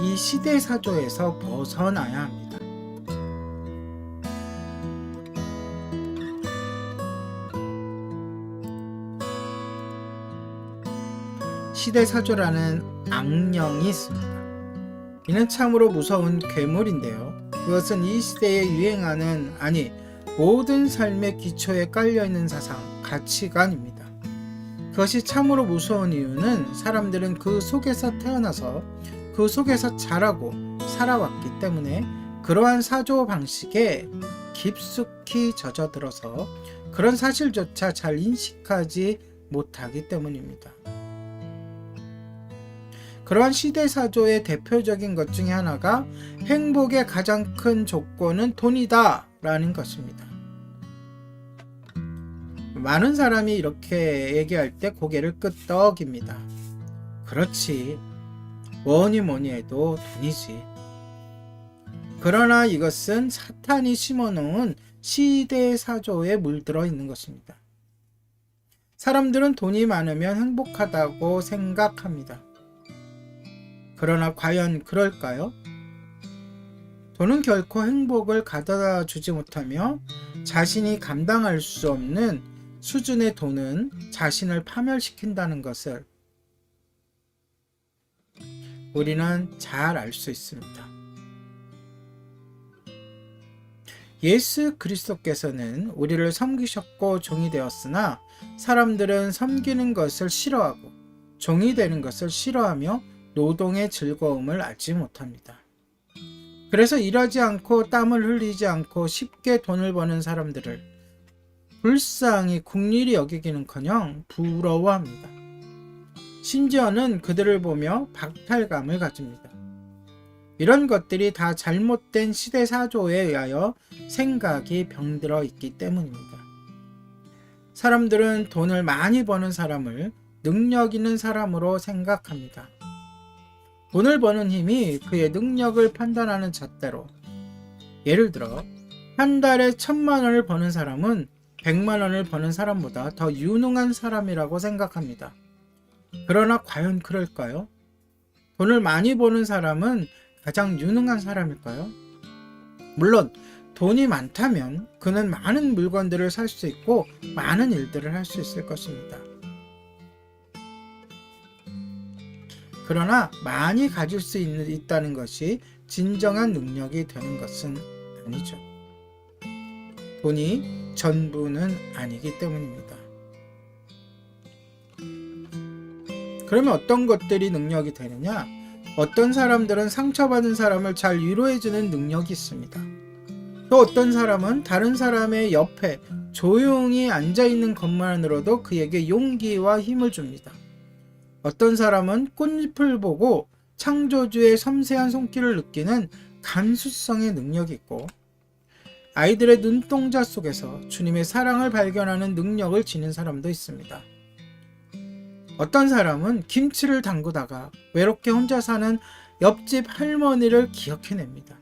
이 시대 사조에서 벗어나야 합니다. 시대 사조라는 악령이 있습니다. 이는 참으로 무서운 괴물인데요. 그것은 이 시대에 유행하는 아니 모든 삶의 기초에 깔려 있는 사상, 가치관입니다. 그것이 참으로 무서운 이유는 사람들은 그 속에서 태어나서 그 속에서 자라고 살아왔기 때문에 그러한 사조 방식에 깊숙이 젖어들어서 그런 사실조차 잘 인식하지 못하기 때문입니다. 그러한 시대 사조의 대표적인 것 중에 하나가 행복의 가장 큰 조건은 돈이다 라는 것입니다. 많은 사람이 이렇게 얘기할 때 고개를 끄덕입니다. 그렇지. 뭐니 뭐니 해도 돈이지. 그러나 이것은 사탄이 심어놓은 시대 사조에 물들어 있는 것입니다. 사람들은 돈이 많으면 행복하다고 생각합니다. 그러나 과연 그럴까요? 돈은 결코 행복을 가져다 주지 못하며 자신이 감당할 수 없는 수준의 돈은 자신을 파멸시킨다는 것을 우리는 잘 알 수 있습니다. 예수 그리스도께서는 우리를 섬기셨고 종이 되었으나 사람들은 섬기는 것을 싫어하고 종이 되는 것을 싫어하며 노동의 즐거움을 알지 못합니다. 그래서 일하지 않고 땀을 흘리지 않고 쉽게 돈을 버는 사람들을 불쌍히 국리리 여기기는커녕 부러워합니다. 심지어는 그들을 보며 박탈감을 가집니다. 이런 것들이 다 잘못된 시대 사조에 의하여 생각이 병들어 있기 때문입니다. 사람들은 돈을 많이 버는 사람을 능력 있는 사람으로 생각합니다. 돈을 버는 힘이 그의 능력을 판단하는 잣대로 예를 들어 한 달에 천만 원을 버는 사람은 백만 원을 버는 사람보다 더 유능한 사람이라고 생각합니다. 그러나 과연 그럴까요? 돈을 많이 버는 사람은 가장 유능한 사람일까요? 물론 돈이 많다면 그는 많은 물건들을 살 수 있고 많은 일들을 할 수 있을 것입니다. 그러나 많이 가질 수 있는, 있다는 것이 진정한 능력이 되는 것은 아니죠. 돈이 전부는 아니기 때문입니다. 그러면 어떤 것들이 능력이 되느냐? 어떤 사람들은 상처받은 사람을 잘 위로해주는 능력이 있습니다. 또 어떤 사람은 다른 사람의 옆에 조용히 앉아있는 것만으로도 그에게 용기와 힘을 줍니다. 어떤 사람은 꽃잎을 보고 창조주의 섬세한 손길을 느끼는 감수성의 능력이 있고 아이들의 눈동자 속에서 주님의 사랑을 발견하는 능력을 지닌 사람도 있습니다. 어떤 사람은 김치를 담그다가 외롭게 혼자 사는 옆집 할머니를 기억해냅니다.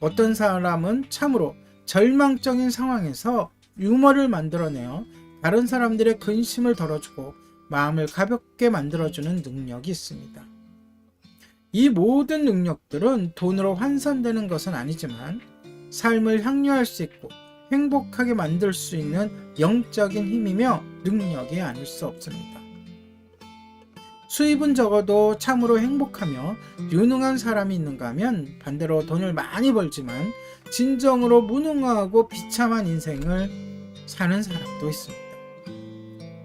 어떤 사람은 참으로 절망적인 상황에서 유머를 만들어내어 다른 사람들의 근심을 덜어주고 마음을 가볍게 만들어주는 능력이 있습니다. 이 모든 능력들은 돈으로 환산되는 것은 아니지만 삶을 향유할 수 있고 행복하게 만들 수 있는 영적인 힘이며 능력이 아닐 수 없습니다. 수입은 적어도 참으로 행복하며 유능한 사람이 있는가 하면 반대로 돈을 많이 벌지만 진정으로 무능하고 비참한 인생을 사는 사람도 있습니다.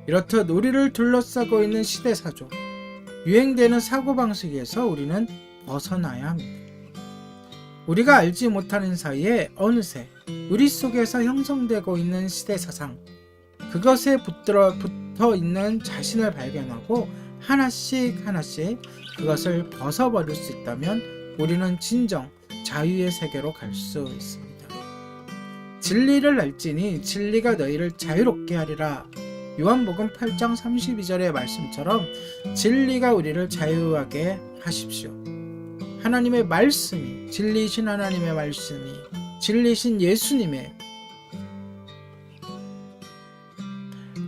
이렇듯 우리를 둘러싸고 있는 시대사조, 유행되는 사고방식에서 우리는 벗어나야 합니다. 우리가 알지 못하는 사이에 어느새 우리 속에서 형성되고 있는 시대사상, 그것에 붙들어 붙어 있는 자신을 발견하고 하나씩 하나씩 그것을 벗어버릴 수 있다면 우리는 진정 자유의 세계로 갈 수 있습니다. 진리를 알지니 진리가 너희를 자유롭게 하리라. 요한복음 8장 32절의 말씀처럼 진리가 우리를 자유하게 하십시오. 하나님의 말씀이 진리신 하나님의 말씀이 진리신 예수님의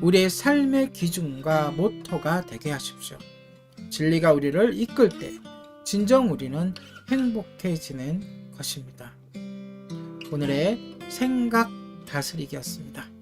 우리의 삶의 기준과 모토가 되게 하십시오. 진리가 우리를 이끌 때 진정 우리는 행복해지는 것입니다. 오늘의 생각 다스리기였습니다.